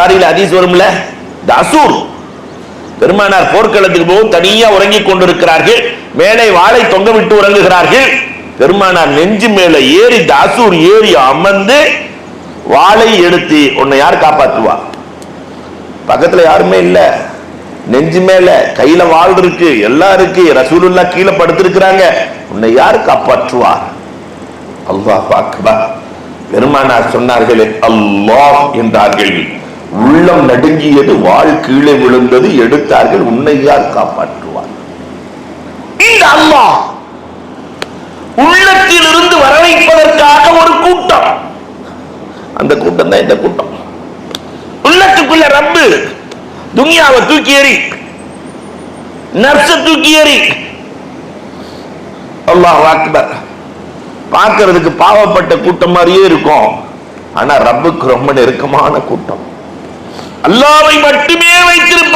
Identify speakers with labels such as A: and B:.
A: புகாரியில் அதீஸ் வரும்ல? இந்த அசூர். பெருமானார் போர்க்களத்துக்கு போகும் தனியா உறங்கிக் கொண்டிருக்கிறார்கள். மேலே வாளை தொங்க விட்டு உறங்குகிறார்கள். பெருமானார் நெஞ்சு மேல ஏறி தாசூர் ஏறி அமர்ந்து வாளை எடுத்து உன்னை யார் காப்பாத்துவா? பக்கத்துல யாருமே இல்ல. நெஞ்சு மேல கையில வாழ் இருக்கு எல்லாம் இருக்கு. ரசூலுல்லா கீழே படுத்திருக்கிறாங்க. உன்னை யார் காப்பாற்றுவார் அல்லாஹ் அக்பர். பெருமானார் சொன்னார்களே அல்லாஹ் என்றார்கள் உள்ளம் நடுங்கியது வாள் கீழே விழுந்தது எடுத்தார்கள் உன்னை யார் காப்பாற்றுவார்? இந்த அம்மா உள்ளத்தில் இருந்து வரவைப்பதற்காக ஒரு கூட்டம். அந்த கூட்டம் தான் இந்த கூட்டம். உள்ளத்துக்குள்ள ரப்பு துனியாவை தூக்கி எறி நர்ஸ தூக்கி எறி. அல்லாஹ் அக்பர் பார்க்கறதுக்கு பாவப்பட்ட கூட்டம் மாதிரியே இருக்கும். ஆனா ரப்புக்கு ரொம்ப நெருக்கமான கூட்டம். அல்லாவை மட்டுமே வைத்திருப்ப